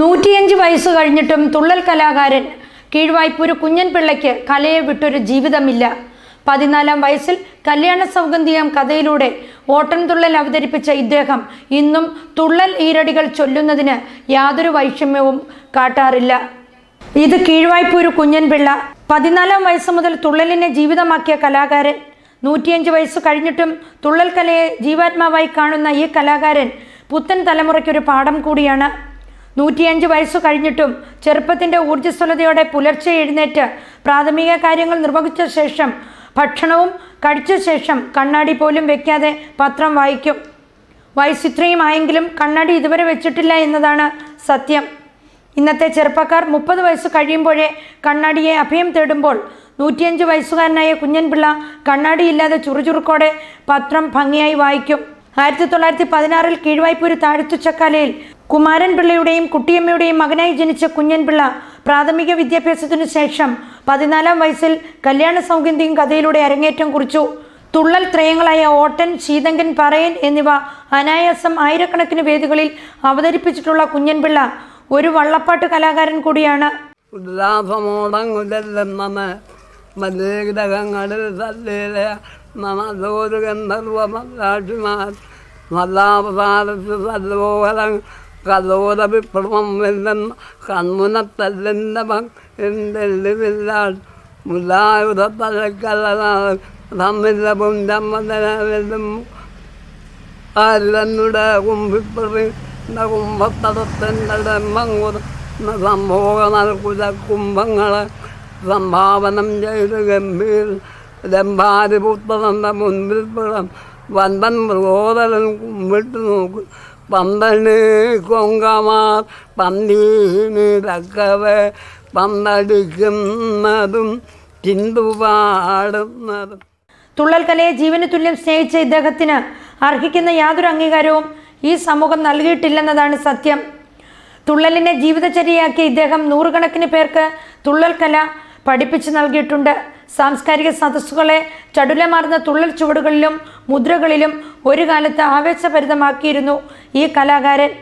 നൂറ്റിയഞ്ച് വയസ്സ് കഴിഞ്ഞിട്ടും തുള്ളൽ കലാകാരൻ കീഴ്വായ്പൂര് കുഞ്ഞൻ പിള്ളയ്ക്ക് കലയെ വിട്ടൊരു ജീവിതമില്ല. പതിനാലാം വയസ്സിൽ കല്യാണ സൗഗന്ധിയം കഥയിലൂടെ ഓട്ടൻതുള്ളൽ അവതരിപ്പിച്ച ഇദ്ദേഹം ഇന്നും തുള്ളൽ ഈരടികൾ ചൊല്ലുന്നതിന് യാതൊരു വൈഷമ്യവും കാട്ടാറില്ല. ഇത് കീഴ്വായ്പൂര് കുഞ്ഞൻ പിള്ള പതിനാലാം വയസ്സ് മുതൽ തുള്ളലിനെ ജീവിതമാക്കിയ കലാകാരൻ നൂറ്റിയഞ്ച് വയസ്സ് കഴിഞ്ഞിട്ടും തുള്ളൽ കലയെ ജീവാത്മാവായി കാണുന്ന ഈ കലാകാരൻ പുത്തൻ തലമുറയ്ക്കൊരു പാഠം കൂടിയാണ്. നൂറ്റിയഞ്ച് വയസ്സ് കഴിഞ്ഞിട്ടും ചെറുപ്പത്തിന്റെ ഊർജസ്വലതയോടെ പുലർച്ചെ എഴുന്നേറ്റ് പ്രാഥമിക കാര്യങ്ങൾ നിർവഹിച്ച ശേഷം ഭക്ഷണവും കഴിച്ച ശേഷം കണ്ണാടി പോലും വെക്കാതെ പത്രം വായിക്കും. വയസ്സ് ഇത്രയും ആയെങ്കിലും കണ്ണാടി ഇതുവരെ വെച്ചിട്ടില്ല എന്നതാണ് സത്യം. ഇന്നത്തെ ചെറുപ്പക്കാർ മുപ്പത് വയസ്സ് കഴിയുമ്പോഴേ കണ്ണാടിയെ അഭയം തേടുമ്പോൾ നൂറ്റിയഞ്ച് വയസ്സുകാരനായ കുഞ്ഞൻപിള്ള കണ്ണാടിയില്ലാതെ ചുറുചുറുക്കോടെ പത്രം ഭംഗിയായി വായിക്കും. ആയിരത്തി തൊള്ളായിരത്തി പതിനാറിൽ കീഴ്വായ്പൂര് താഴ്ത്തുച്ചക്കാലയിൽ കുമാരൻ പിള്ളയുടെയും കുട്ടിയമ്മയുടെയും മകനായി ജനിച്ച കുഞ്ഞൻപിള്ള പ്രാഥമിക വിദ്യാഭ്യാസത്തിനു ശേഷം പതിനാലാം വയസ്സിൽ കല്യാണ സൗഗന്ധിയും കഥയിലൂടെ അരങ്ങേറ്റം കുറിച്ചു. തുള്ളൽ ത്രയങ്ങളായ ഓട്ടൻ ശീതങ്കൻ പറയൻ എന്നിവ അനായാസം ആയിരക്കണക്കിന് വേദികളിൽ അവതരിപ്പിച്ചിട്ടുള്ള കുഞ്ഞൻപിള്ള ഒരു വള്ളപ്പാട്ട് കലാകാരൻ കൂടിയാണ്. മലഗ്രഹങ്ങളിൽ തല്ലിയിലെ കലോല വിപ്ലവം വെല്ലെന്ന കൺമുനത്തല്ലിന്റെ എന്തെല്ലുമില്ലാൾ മുലായുധ തലക്കല്ലാൽ തമ്മിലെ പുഞ്ചമ്മതനും ആരിലന്നുടെ കുമ്പിപ്പറി കുമ്പത്തടത്തിന്റെ മങ്ങുത സംഭോഗ നൽകുല കുംഭങ്ങളെ സംഭാവനം ചെയ്ത് ഗംഭീർ രംഭാരി പുത്രന്റെ മുൻപിൽ പിളം വൻപൻ മൃഗോദരൻ കുമ്പിട്ട് നോക്കും. പന്തണ് കൊങ്കമാർ പന്തീന് തക്കവേ പന്തടിക്കുന്നതും ചിന്തു പാടുന്നതും. തുള്ളൽ കലയെ ജീവന് തുല്യം സ്നേഹിച്ച ഇദ്ദേഹത്തിന് അർഹിക്കുന്ന യാതൊരു അംഗീകാരവും ഈ സമൂഹം നൽകിയിട്ടില്ലെന്നതാണ് സത്യം. തുള്ളലിനെ ജീവിതചര്യയാക്കിയ ഇദ്ദേഹം നൂറുകണക്കിന് പേർക്ക് തുള്ളൽ കല പഠിപ്പിച്ചു നൽകിയിട്ടുണ്ട്. സാംസ്കാരിക സദസ്സുകളെ ചടുലമാർന്ന തുള്ളൽ ചുവടുകളിലും മുദ്രകളിലും ഒരു കാലത്ത് ആവേശഭരിതമാക്കിയിരുന്നു ഈ കലാകാരൻ.